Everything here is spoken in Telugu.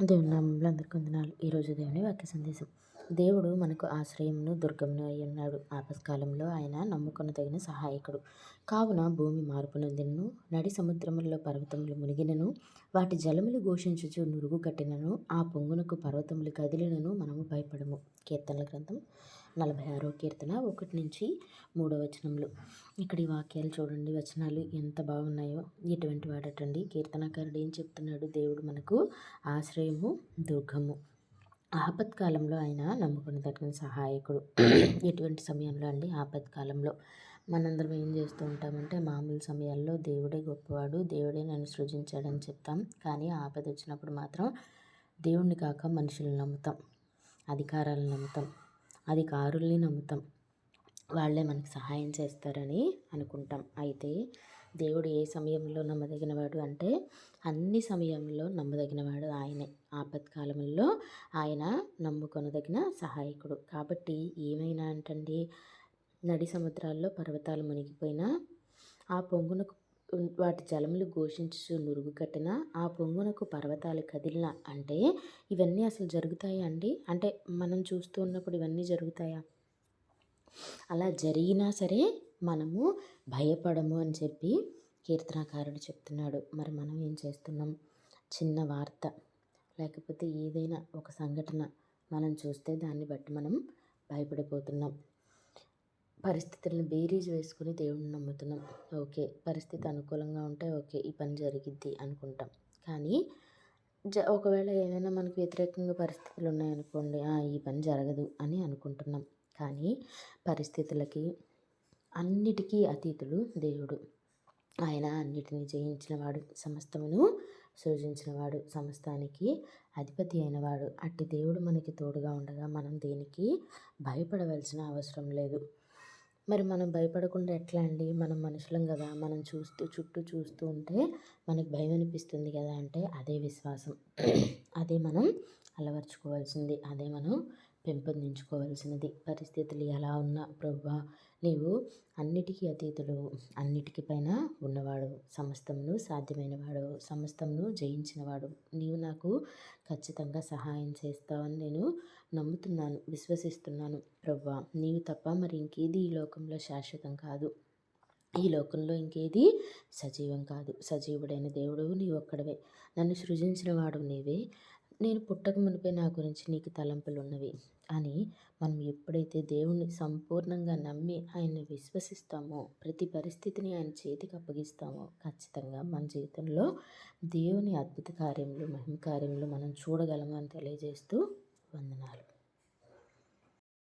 దేవుని నామంలో అందరికీ వందనాలు. ఈరోజు దేవుని వాక్య సందేశం. దేవుడు మనకు ఆశ్రయమును దుర్గమును అయి ఉన్నాడు. ఆపత్కాలంలో ఆయన నమ్ముకున్న తగిన సహాయకుడు. కావున భూమి మార్పునందినను నడి సముద్రములలో పర్వతములు మునిగినను వాటి జలములు ఘోషించుచు నురుగు కట్టినను ఆ పొంగునకు పర్వతములు కదిలినను మనము భయపడము. కీర్తనల గ్రంథం నలభై ఆరో కీర్తన ఒకటి నుంచి మూడో వచనములు. ఇక్కడ ఈ వాక్యాలు చూడండి. వచనాలు ఎంత బాగున్నాయో ఇటువంటి వాడటండి. కీర్తనకారుడు ఏం చెప్తున్నాడు? దేవుడు మనకు ఆశ్రయము దుర్గము. ఆపత్కాలంలో ఆయన నమ్ముకుని తగిన సహాయకుడు. ఎటువంటి సమయంలో అండి? ఆపత్కాలంలో మనందరం ఏం చేస్తూ ఉంటామంటే మామూలు సమయాల్లో దేవుడే గొప్పవాడు దేవుడే నన్ను సృజించాడని చెప్తాం. కానీ ఆపద వచ్చినప్పుడు మాత్రం దేవుణ్ణి కాక మనుషులను నమ్ముతాం. అధికారాలను నమ్ముతాం. అధికారుల్ని నమ్ముతాం. వాళ్ళే మనకు సహాయం చేస్తారని అనుకుంటాం. అయితే దేవుడు ఏ సమయంలో నమ్మదగినవాడు అంటే అన్ని సమయంలో నమ్మదగినవాడు ఆయనే. ఆపత్కాలంలో ఆయన నమ్ముకొనదగిన సహాయకుడు. కాబట్టి ఏమైనా అంటండి? నడి సముద్రాల్లో పర్వతాలు మునిగిపోయినా ఆ పొంగునకు వాటి జలములు ఘోషించు నురుగు కట్టిన ఆ పొంగునకు పర్వతాలు కదిలిన అంటే ఇవన్నీ అసలు జరుగుతాయా అండి? అంటే మనం చూస్తూ ఉన్నప్పుడు ఇవన్నీ జరుగుతాయా? అలా జరిగినా సరే మనము భయపడము అని చెప్పి కీర్తనకారుడు చెప్తున్నాడు. మరి మనం ఏం చేస్తున్నాం? చిన్న వార్త లేకపోతే ఏదైనా ఒక సంఘటన మనం చూస్తే దాన్ని బట్టి మనం భయపడిపోతున్నాం. పరిస్థితులను బేరీజ్ వేసుకుని దేవుడిని నమ్ముతున్నాం. ఓకే పరిస్థితి అనుకూలంగా ఉంటే ఓకే ఈ పని జరిగిద్ది అనుకుంటాం. కానీ జ ఒకవేళ ఏదైనా మనకు వ్యతిరేకంగా పరిస్థితులు ఉన్నాయనుకోండి ఈ పని జరగదు అని అనుకుంటున్నాం. కానీ పరిస్థితులకి అన్నిటికీ అతీతుడు దేవుడు. ఆయన అన్నిటినీ జయించినవాడు సమస్తమును సృజించినవాడు సమస్తానికి అధిపతి అయినవాడు. అట్టి దేవుడు మనకి తోడుగా ఉండగా మనం దేనికి భయపడవలసిన అవసరం లేదు. మరి మనం భయపడకుండా ఎట్లా అండి? మనం మనుషులం కదా మనం చూస్తూ చుట్టూ చూస్తూ ఉంటే మనకి భయం అనిపిస్తుంది కదా అంటే అదే విశ్వాసం. అదే మనం అలవర్చుకోవాల్సింది. అదే మనం పెంపొందించుకోవాల్సినది. పరిస్థితులు ఎలా ఉన్నా ప్రభువా నీవు అన్నిటికీ అతీతుడు అన్నిటికీ పైన ఉన్నవాడు సమస్తమును సాధ్యమైనవాడు సమస్తంను జయించినవాడు. నీవు నాకు ఖచ్చితంగా సహాయం చేస్తావని నేను నమ్ముతున్నాను విశ్వసిస్తున్నాను ప్రభువా నీవు తప్ప మరి ఇంకేది ఈ లోకంలో శాశ్వతం కాదు. ఈ లోకంలో ఇంకేది సజీవం కాదు. సజీవుడైన దేవుడు నీవు ఒక్కడవే. నన్ను సృజించిన వాడు నీవే. నేను పుట్టక మునిపే నా గురించి నీకు తలంపులు ఉన్నవి అని మనం ఎప్పుడైతే దేవుణ్ణి సంపూర్ణంగా నమ్మి ఆయన్ని విశ్వసిస్తామో ప్రతి పరిస్థితిని ఆయన చేతికి అప్పగిస్తామో ఖచ్చితంగా మన జీవితంలో దేవుని అద్భుత కార్యములు మహిమ కార్యములు మనం చూడగలము అని తెలియజేస్తూ వందనాలు.